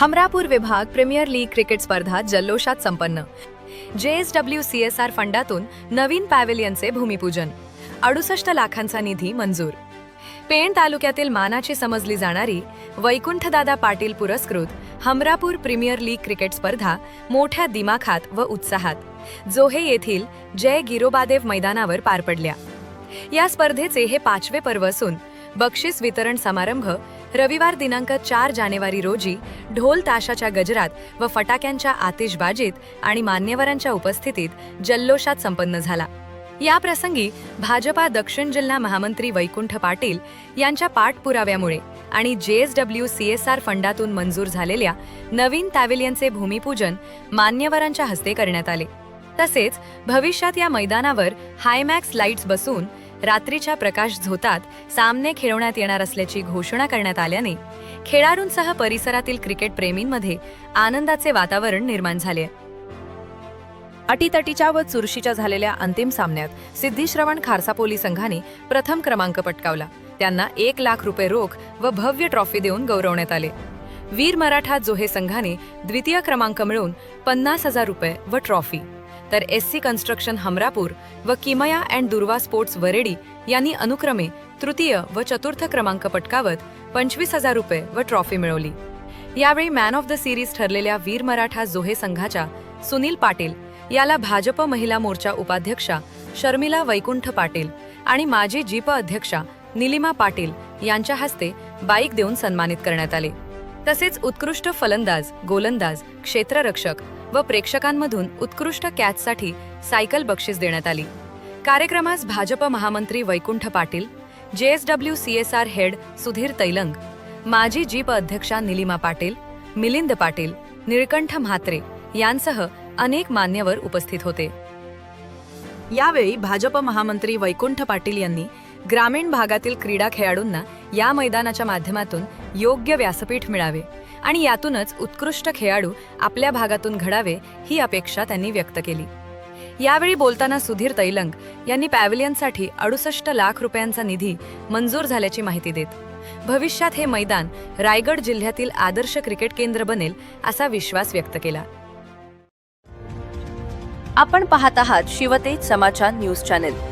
हमरापूर विभाग premier league cricket स्पर्धा जल्लोषात संपन्न. जेएसडब्ल्यू सी एस आर फंडातून नवीन पॅवेलियनचे भूमिपूजन. अडुसष्ट लाखांचा निधी मंजूर. पेण तालुक्यातील मानाची समजली जाणारी वैकुंठदादा पाटील पुरस्कृत हमरापूर प्रीमियर लीग क्रिकेट स्पर्धा मोठ्या दिमाखात व उत्साहात. जोहे येथील जय गिरोबादेव मैदानावर पार पडल्या. या स्पर्धेचे हे पाचवे पर्व असून बक्षीस वितरण समारंभ रविवार दिनांक चार जानेवारी रोजी ढोल ताशाच्या गजरात व फटाक्यांच्या आतिषबाजीत आणि मान्यवरांच्या उपस्थितीत जल्लोषात संपन्न झाला. या प्रसंगी भाजपा दक्षिण जिल्हा महामंत्री वैकुंठ पाटील यांच्या पाठपुराव्यामुळे आणि जेएसडब्ल्यू सीएसआर फंडातून मंजूर झालेल्या नवीन पॅव्हिलियनचे भूमिपूजन मान्यवरांच्या हस्ते करण्यात आले. तसेच भविष्यात या मैदानावर हायमॅक्स लाईट्स बसून रात्रीच्या प्रकाश झोतात सामने खेळवण्यात येणार असल्याची घोषणा करण्यात आल्याने खेळाडूंसह परिसरातील क्रिकेट प्रेमींमध्ये आनंदाचे वातावरण निर्माण झाले. अटीतटीच्या व चुरशीच्या झालेल्या अंतिम सामन्यात सिद्धीश्रवण खारसापोली संघाने प्रथम क्रमांक पटकावला. त्यांना एक लाख रुपये रोख व भव्य ट्रॉफी देऊन गौरवण्यात आले. वीर मराठा जोहे संघाने द्वितीय क्रमांक मिळवून पन्नास हजार रुपये व ट्रॉफी तर एस सी कन्स्ट्रक्शन हमरापूर व किमया अँड दुर्वा स्पोर्ट्स वरेडी यांनी अनुक्रमे तृतीय व चतुर्थ क्रमांक पटकावत पंचवीस हजार रुपये व ट्रॉफी मिळवली. यावेळी मॅन ऑफ द सिरीज ठरलेल्या वीर मराठा जोहे संघाच्या सुनील पाटील याला भाजप महिला मोर्चा उपाध्यक्षा शर्मिला वैकुंठ पाटील आणि माजी जीप अध्यक्षा निलिमा पाटील यांच्या हस्ते बाईक देऊन सन्मानित करण्यात आले. तसेच उत्कृष्ट फलंदाज गोलंदाज क्षेत्ररक्षक व प्रेक्षकांमधून उत्कृष्ट कॅचसाठी सायकल बक्षीस देण्यात आली. कार्यक्रमास भाजप महामंत्री Vaikunth Patil JSW CSR head Sudhir Tailang माजी जीप अध्यक्षा निलिमा पाटील मिलिंद पाटील निळकंठ म्हात्रे यांसह अनेक मान्यवर उपस्थित होते. यावेळी भाजप महामंत्री वैकुंठ पाटील यांनी ग्रामीण भागातील क्रीडा खेळाडूंना या मैदानाच्या माध्यमातून योग्य व्यासपीठ मिळावे आणि यातूनच उत्कृष्ट खेळाडू आपल्या भागातून घडावे ही अपेक्षा त्यांनी व्यक्त केली. यावेळी बोलताना सुधीर तैलंग यांनी पॅव्हिलियनसाठी अडुसष्ट लाख रुपयांचा निधी मंजूर झाल्याची माहिती देत भविष्यात हे मैदान रायगड जिल्ह्यातील आदर्श क्रिकेट केंद्र बनेल असा विश्वास व्यक्त केला. आपण पाहत आहात शिवतेज समाचार न्यूज चॅनेल.